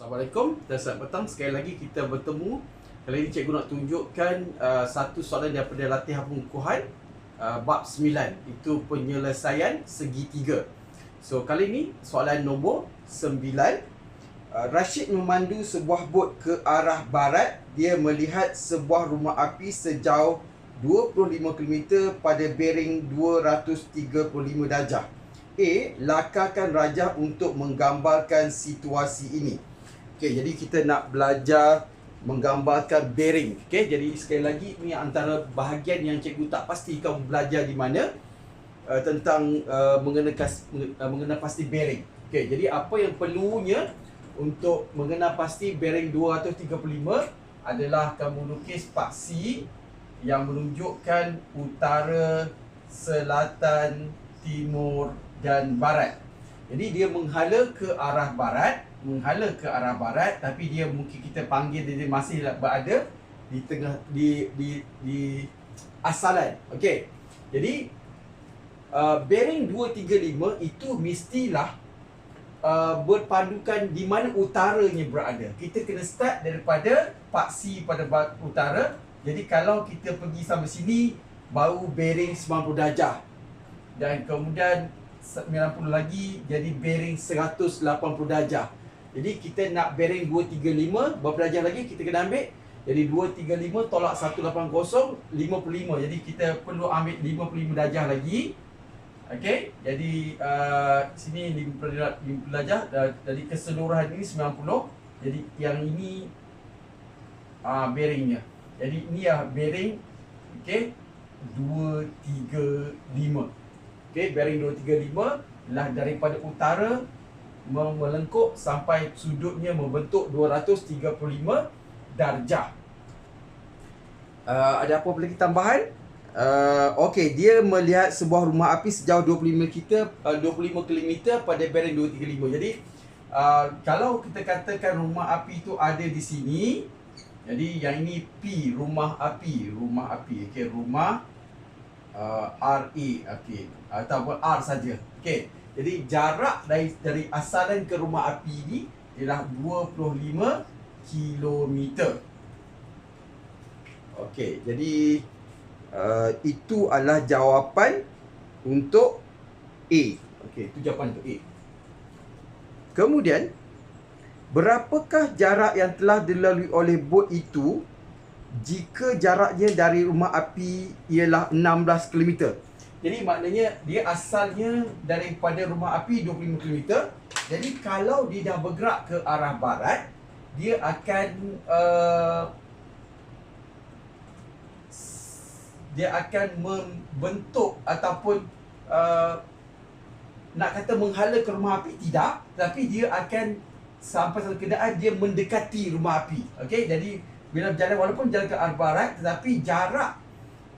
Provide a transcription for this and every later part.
Assalamualaikum. Dan selamat petang. Sekali lagi kita bertemu. Kali ini cikgu nak tunjukkan uh, Satu soalan daripada latihan pengukuhan uh, Bab 9 Itu penyelesaian segitiga So kali ini soalan nombor 9 uh, Rashid memandu sebuah bot ke arah barat. Dia melihat sebuah rumah api sejauh 25 km pada bearing 235 darjah. A. Lakarkan rajah untuk menggambarkan situasi ini Okay, jadi kita nak belajar menggambarkan bearing. Okay, jadi sekali lagi ni antara bahagian yang cikgu tak pasti kamu belajar di mana uh, tentang uh, mengenai uh, mengenai pasti bearing. Okay, jadi apa yang perlunya untuk mengenal pasti bearing 235 adalah kamu lukis paksi yang menunjukkan utara, selatan, timur dan barat. Jadi dia menghala ke arah barat menghala ke arah barat tapi dia mungkin kita panggil dia masih berada di tengah di di di asalan. Okey. Jadi uh, bearing 235 itu mestilah uh, berpandukan di mana utaranya berada. Kita kena start daripada paksi pada utara. Jadi kalau kita pergi sampai sini baru bearing 90 darjah. Dan kemudian 90 lagi jadi bearing 180 darjah. Jadi kita nak bearing 235 Berapa darjah lagi kita kena ambil. Jadi 235 tolak 180 55 Jadi kita perlu ambil 55 darjah lagi. Okay Jadi uh, Sini 50 darjah Jadi keseluruhan ini 90 Jadi yang ini uh, Bearingnya. Jadi ini ya bearing Okay 235 Okay bearing 235 Lah daripada utara melengkuk sampai sudutnya membentuk 235 darjah. Uh, ada apa lagi tambahan? Uh, Okey, dia melihat sebuah rumah api sejauh 25 kita uh, 25 km pada bearing 235. Jadi uh, kalau kita katakan rumah api itu ada di sini, jadi yang ini P rumah api, rumah api. Okey, rumah uh, RA okey ataupun R saja. Okey. Jadi jarak dari dari asalan ke rumah api ini ialah 25 km. Okey, jadi uh, itu adalah jawapan untuk A. Okey, itu jawapan untuk A. Kemudian berapakah jarak yang telah dilalui oleh bot itu jika jaraknya dari rumah api ialah 16 km? Jadi maknanya dia asalnya daripada rumah api 25 km. Jadi kalau dia dah bergerak ke arah barat, dia akan uh, dia akan membentuk ataupun uh, nak kata menghala ke rumah api tidak, tapi dia akan sampai satu keadaan dia mendekati rumah api. Okey, jadi bila berjalan walaupun jalan ke arah barat tetapi jarak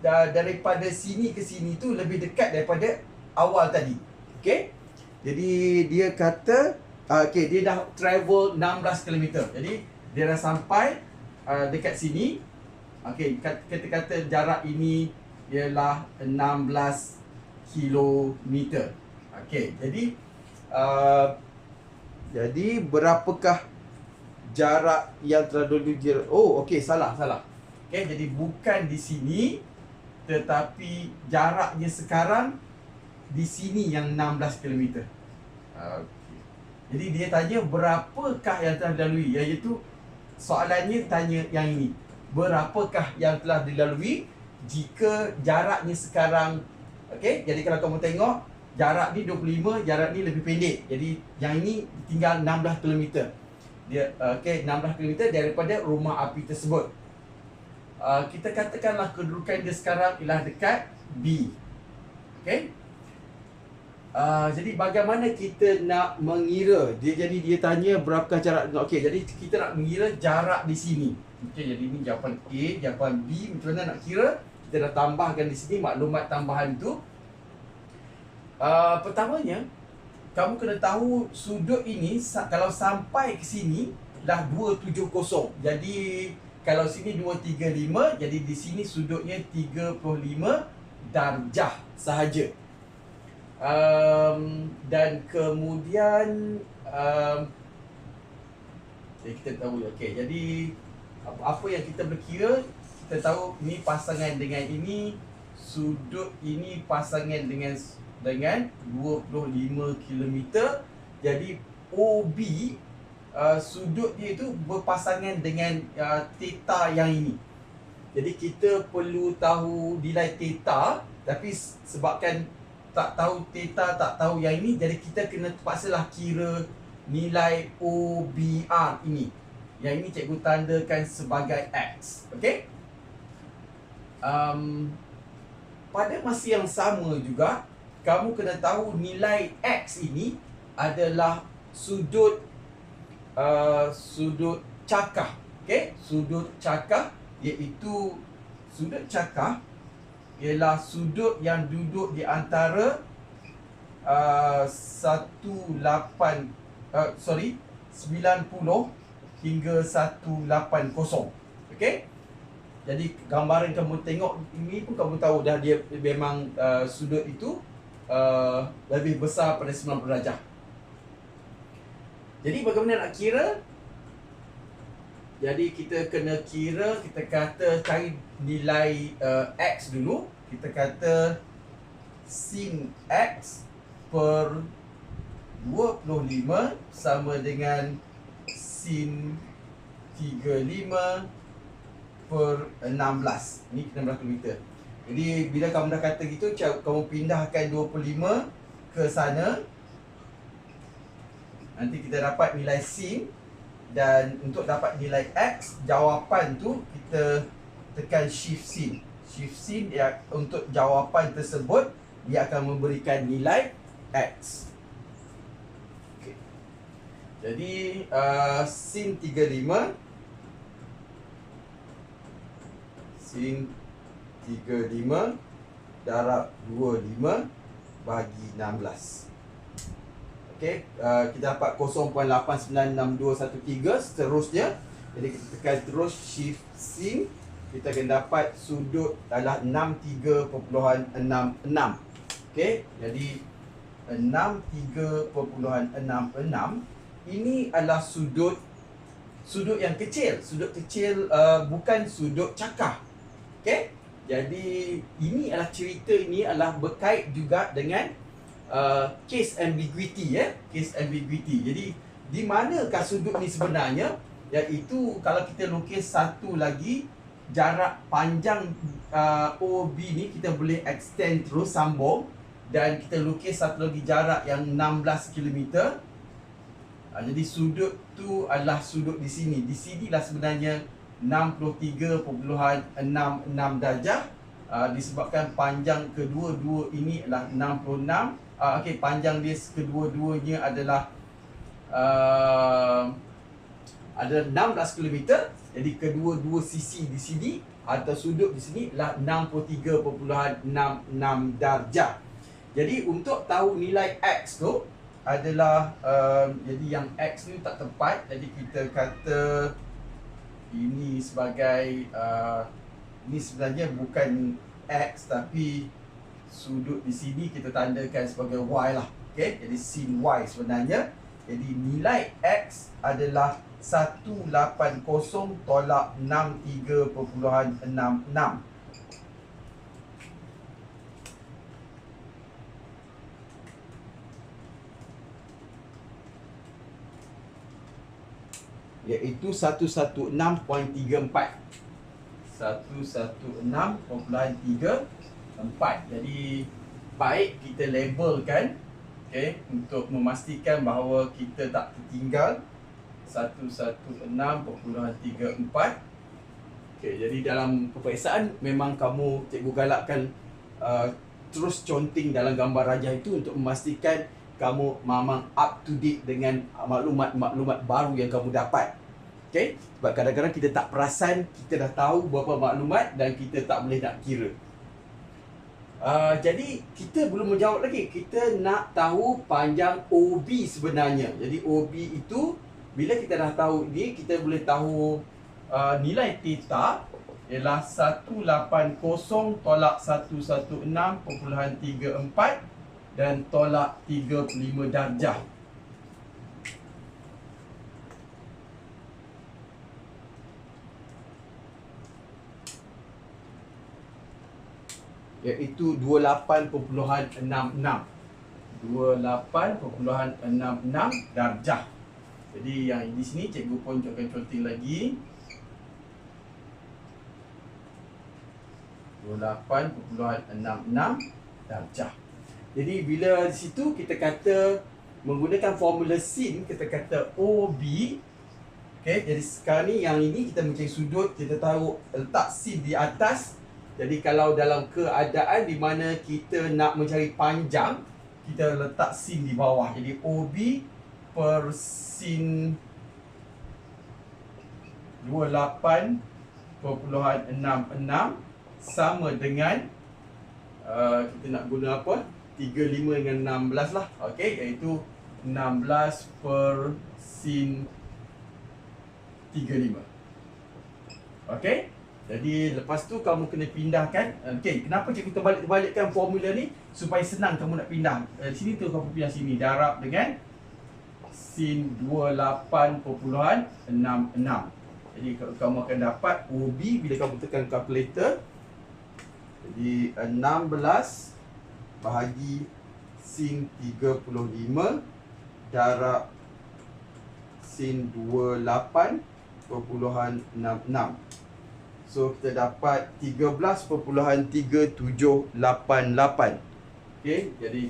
daripada sini ke sini tu lebih dekat daripada awal tadi. Okey. Jadi dia kata uh, okey dia dah travel 16 km. Jadi dia dah sampai uh, dekat sini. Okey, kita kata jarak ini ialah 16 km. Okey, jadi uh, jadi berapakah jarak yang telah dilalui? Oh, okey, salah, salah. Okey, jadi bukan di sini tetapi jaraknya sekarang di sini yang 16 km. Okay. Jadi dia tanya berapakah yang telah dilalui iaitu soalannya tanya yang ini. Berapakah yang telah dilalui jika jaraknya sekarang okey jadi kalau kamu tengok jarak ni 25 jarak ni lebih pendek. Jadi yang ini tinggal 16 km. Dia okey 16 km daripada rumah api tersebut. Uh, kita katakanlah kedudukan dia sekarang ialah dekat B. Okey. Uh, jadi bagaimana kita nak mengira? Dia jadi dia tanya berapa jarak. Okey, jadi kita nak mengira jarak di sini. Okey, jadi ini jawapan A, jawapan B. Macam mana nak kira? Kita dah tambahkan di sini maklumat tambahan tu. Uh, pertamanya, kamu kena tahu sudut ini kalau sampai ke sini dah 270. Jadi kalau sini 235 jadi di sini sudutnya 35 darjah sahaja. Um, dan kemudian um, Jadi kita tahu okey. Jadi apa, apa yang kita berkira kita tahu ni pasangan dengan ini sudut ini pasangan dengan dengan 25 km. Jadi OB uh, sudut dia itu berpasangan dengan uh, theta yang ini. Jadi kita perlu tahu nilai theta tapi sebabkan tak tahu theta tak tahu yang ini jadi kita kena terpaksalah kira nilai OBR ini. Yang ini cikgu tandakan sebagai X. Okey? Um, pada masa yang sama juga, kamu kena tahu nilai X ini adalah sudut uh, sudut cakah. Okey? Sudut cakah iaitu sudut cakah ialah sudut yang duduk di antara uh, 18 uh, sorry 90 hingga 180 okey jadi gambaran kamu tengok ini pun kamu tahu dah dia memang uh, sudut itu uh, lebih besar pada 90 darjah jadi bagaimana nak kira? Jadi kita kena kira kita kata cari nilai uh, x dulu. Kita kata sin x per 25 sama dengan sin 35 per 16 Ni 16 km Jadi bila kamu dah kata gitu Kamu pindahkan 25 ke sana Nanti kita dapat nilai sin Dan untuk dapat nilai x Jawapan tu kita tekan shift sin Shift sin ya, untuk jawapan tersebut Dia akan memberikan nilai x. Jadi uh, sin 35 sin 35 darab 25 bagi 16. Okey, uh, kita dapat 0.896213 seterusnya. Jadi kita tekan terus shift kita akan dapat sudut adalah 63.66. Okey, jadi 63.66 ini adalah sudut sudut yang kecil sudut kecil uh, bukan sudut cakah okey jadi ini adalah cerita ini adalah berkait juga dengan uh, case ambiguity ya case ambiguity jadi di manakah sudut ni sebenarnya iaitu kalau kita lukis satu lagi jarak panjang uh, OB ni kita boleh extend terus sambung dan kita lukis satu lagi jarak yang 16 kilometer Ha, jadi sudut tu adalah sudut di sini. Di sini lah sebenarnya 63.66 darjah. Ha, disebabkan panjang kedua-dua ini adalah 66. Ha, Okey, panjang dia kedua-duanya adalah uh, ada 16 km. Jadi kedua-dua sisi di sini atau sudut di sini adalah 63.66 darjah. Jadi untuk tahu nilai X tu, adalah um, jadi yang X ni tak tepat jadi kita kata ini sebagai uh, ini sebenarnya bukan X tapi sudut di sini kita tandakan sebagai Y lah. Okay? jadi sin Y sebenarnya. Jadi nilai X adalah 180 tolak 63.66 iaitu 116.34 116.34 jadi baik kita labelkan okay, untuk memastikan bahawa kita tak tertinggal 116.34 okay, jadi dalam peperiksaan memang kamu cikgu galakkan uh, terus conteng dalam gambar rajah itu untuk memastikan kamu memang up to date dengan maklumat-maklumat baru yang kamu dapat. Okay? Sebab kadang-kadang kita tak perasan, kita dah tahu beberapa maklumat dan kita tak boleh nak kira. Uh, jadi, kita belum menjawab lagi. Kita nak tahu panjang OB sebenarnya. Jadi, OB itu, bila kita dah tahu ini, kita boleh tahu uh, nilai theta ialah 180 tolak 116.34 dan tolak 35 darjah. Iaitu 28.66 28.66 darjah. Jadi yang di sini cikgu pun akan conteng lagi. 28.66 darjah. Jadi bila di situ kita kata menggunakan formula sin kita kata OB Okay, jadi sekarang ni yang ini kita mencari sudut, kita tahu letak sin di atas. Jadi kalau dalam keadaan di mana kita nak mencari panjang, kita letak sin di bawah. Jadi OB per sin 28.66 sama dengan uh, kita nak guna apa? 35 dengan 16 lah. Okey, iaitu 16 per sin 35 Okey Jadi lepas tu kamu kena pindahkan. Okey Kenapa cikgu terbalik-balikkan formula ni? Supaya senang kamu nak pindah. Eh, Sini tu kamu pindah sini. Darab dengan Sin 28.66 Jadi kamu akan dapat OB bila kamu tekan calculator. Jadi 16 Bahagi Sin 35 Darab Sin 28 13.66 So kita dapat 13.3788 Okay, jadi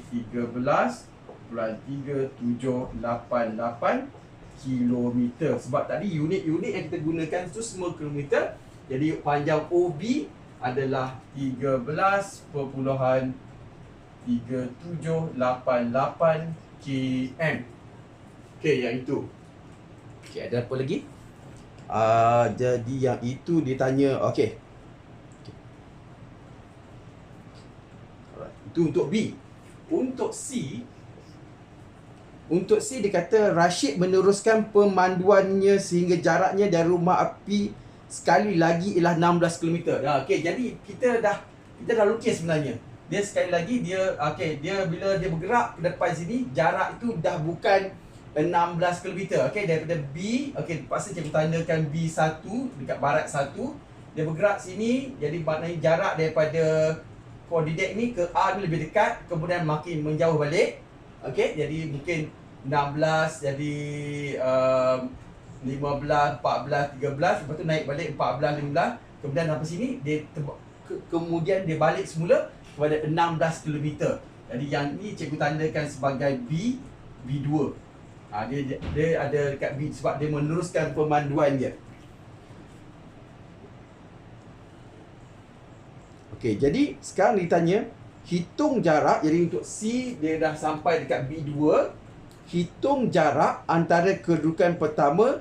13.3788 kilometer. Sebab tadi unit-unit yang kita gunakan tu semua kilometer. Jadi panjang OB adalah 13.3788 km Okay, yang itu. Okay, ada apa lagi? Uh, jadi yang itu dia tanya okey. Itu untuk B. Untuk C untuk C dia kata Rashid meneruskan pemanduannya sehingga jaraknya dari rumah api sekali lagi ialah 16 km. Ya, okey. Jadi kita dah kita dah lukis sebenarnya. Dia sekali lagi dia okey, dia bila dia bergerak ke depan sini jarak itu dah bukan 16 km okey daripada B okey pasal cikgu tandakan B1 dekat barat 1 dia bergerak sini jadi maknanya jarak daripada koordinat ni ke A ni lebih dekat kemudian makin menjauh balik okey jadi mungkin 16 jadi um, 15 14 13 lepas tu naik balik 14 15 kemudian sampai sini dia ke, kemudian dia balik semula kepada 16 km jadi yang ni cikgu tandakan sebagai B B2 ha, dia, dia ada dekat beat sebab dia meneruskan pemanduan dia. Okey, jadi sekarang ditanya hitung jarak jadi untuk C dia dah sampai dekat B2 hitung jarak antara kedudukan pertama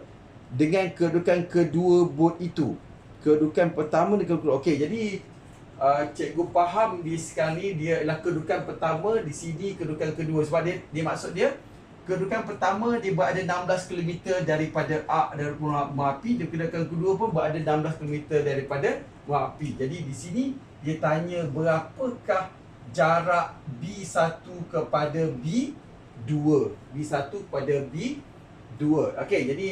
dengan kedudukan kedua bot itu. Kedudukan pertama dengan kedudukan okey jadi uh, cikgu faham di sekarang ni dia ialah kedudukan pertama di sini kedudukan kedua. Sebab dia dia maksud dia kedudukan pertama dia berada 16 km daripada A dari rumah api. Dan kedudukan kedua pun berada 16 km daripada api. Jadi di sini dia tanya berapakah jarak B1 kepada B2 B1 kepada B2 Okey, jadi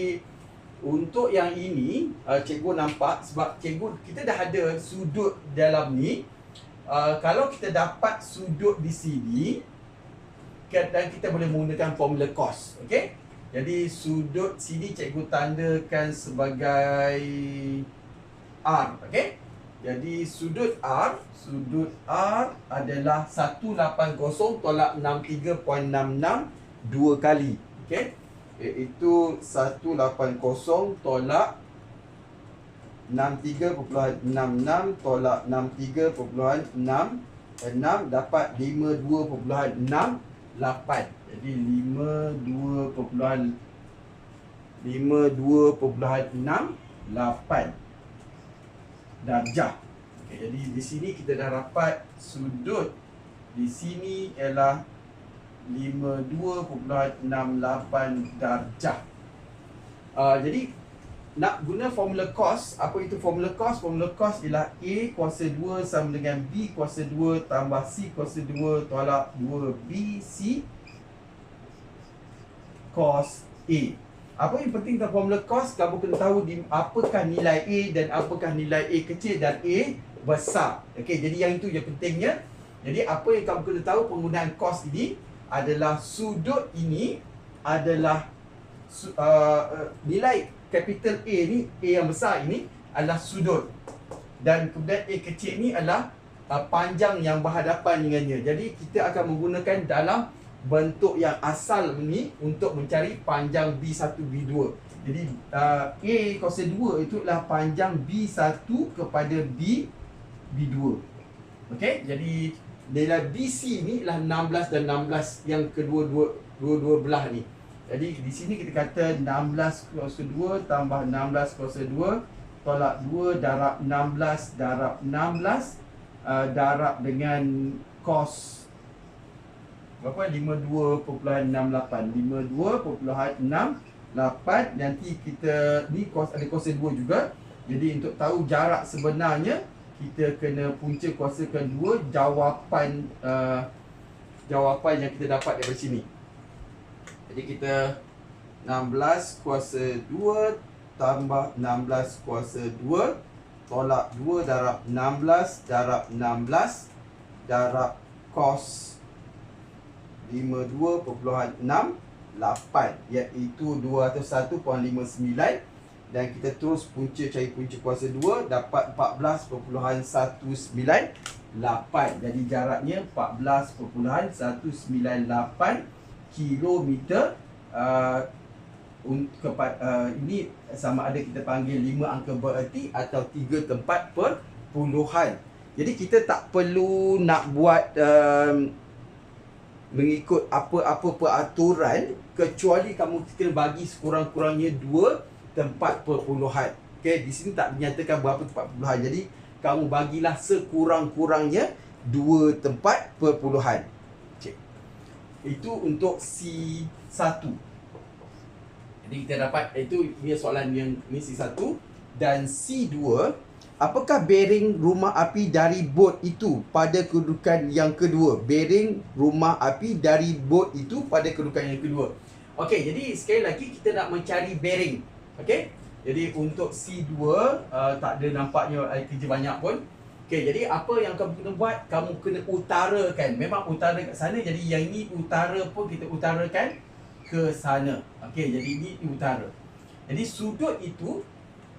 untuk yang ini uh, cikgu nampak sebab cikgu kita dah ada sudut dalam ni. Uh, kalau kita dapat sudut di sini dan kita boleh menggunakan formula cos okey? Jadi sudut sini cikgu tandakan sebagai R okey? Jadi sudut R sudut R adalah 180 tolak 63.66 dua kali okey? Iaitu 180 tolak 63.66 tolak 63.66 dapat 52.6 8 Jadi 52.6 52.68 darjah. Okay, Jadi di sini kita dah dapat sudut. Di sini ialah 52.68 darjah. Uh, Jadi nak guna formula cos Apa itu formula cos? Formula cos ialah A kuasa 2 sama dengan B kuasa 2 Tambah C kuasa 2 tolak 2 B C Cos A Apa yang penting tentang formula cos kamu kena tahu di apakah nilai A dan apakah nilai A kecil dan A besar. Okey, jadi yang itu yang pentingnya. Jadi apa yang kamu kena tahu penggunaan cos ini adalah sudut ini adalah uh, uh, nilai capital A ni A yang besar ini adalah sudut dan kemudian A kecil ni adalah uh, panjang yang berhadapan dengannya. Jadi kita akan menggunakan dalam bentuk yang asal ni untuk mencari panjang B1 B2. Jadi uh, A kuasa 2 itu adalah panjang B1 kepada B B2. Okey, jadi nilai BC ni adalah 16 dan 16 yang kedua-dua dua-dua belah ni. Jadi di sini kita kata 16 kuasa 2 tambah 16 kuasa 2 tolak 2 darab 16 darab 16 uh, darab dengan cos berapa? 52.68 52.68 nanti kita ni kuasa ada kuasa 2 juga. Jadi untuk tahu jarak sebenarnya kita kena punca kuasakan 2 jawapan uh, jawapan yang kita dapat dari sini jadi kita 16 kuasa 2 tambah 16 kuasa 2 tolak 2 darab 16 darab 16 darab cos 52.68 iaitu 201.59 dan kita terus punca cari punca kuasa 2 dapat 14.198 jadi jaraknya 14.198 kilometer uh, kepa, uh, ini sama ada kita panggil 5 angka bererti atau 3 tempat per puluhan jadi kita tak perlu nak buat um, mengikut apa-apa peraturan kecuali kamu kena bagi sekurang-kurangnya dua tempat perpuluhan. Okey, di sini tak dinyatakan berapa tempat perpuluhan. Jadi kamu bagilah sekurang-kurangnya dua tempat perpuluhan. Cik. Itu untuk C1. Jadi kita dapat itu ni soalan yang ni C1 dan C2 Apakah bearing rumah api dari bot itu pada kedudukan yang kedua? Bearing rumah api dari bot itu pada kedudukan yang kedua. Okey, jadi sekali lagi kita nak mencari bearing. Okey? Jadi untuk C2 uh, tak ada nampaknya ada kerja banyak pun. Okey, jadi apa yang kamu kena buat? Kamu kena utarakan. Memang utara kat sana jadi yang ini utara pun kita utarakan ke sana. Okey, jadi ini utara. Jadi sudut itu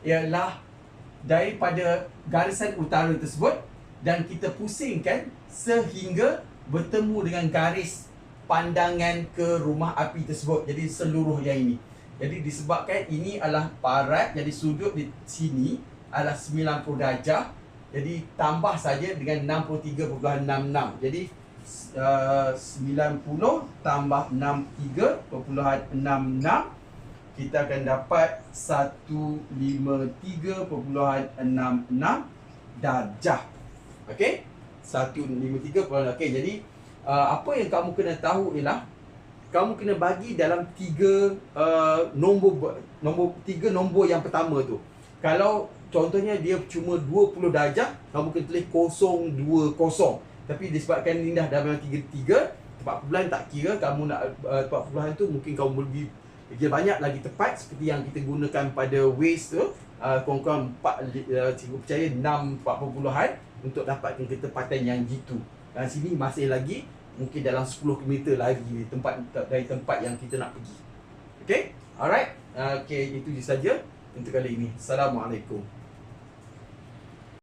ialah daripada garisan utara tersebut dan kita pusingkan sehingga bertemu dengan garis pandangan ke rumah api tersebut. Jadi seluruh yang ini. Jadi disebabkan ini adalah parat jadi sudut di sini adalah 90 darjah. Jadi tambah saja dengan 63.66. Jadi uh, 90 tambah 63.66 kita akan dapat 153.66 darjah. Okey? 153.66. Okey, jadi uh, apa yang kamu kena tahu ialah kamu kena bagi dalam tiga uh, nombor nombor tiga nombor yang pertama tu. Kalau contohnya dia cuma 20 darjah, kamu kena tulis 020. Tapi disebabkan ini dah dalam tiga tiga, tempat puluhan tak kira kamu nak uh, tempat puluhan tu mungkin kamu lebih dia banyak lagi tepat seperti yang kita gunakan pada waste tu. Uh, kurang-kurang 4 uh, cikgu percaya 6 4 puluhan untuk dapatkan ketepatan yang gitu. Dan sini masih lagi mungkin dalam 10 km lagi tempat dari tempat yang kita nak pergi. Okay alright? Uh, okay itu je saja untuk kali ini. Assalamualaikum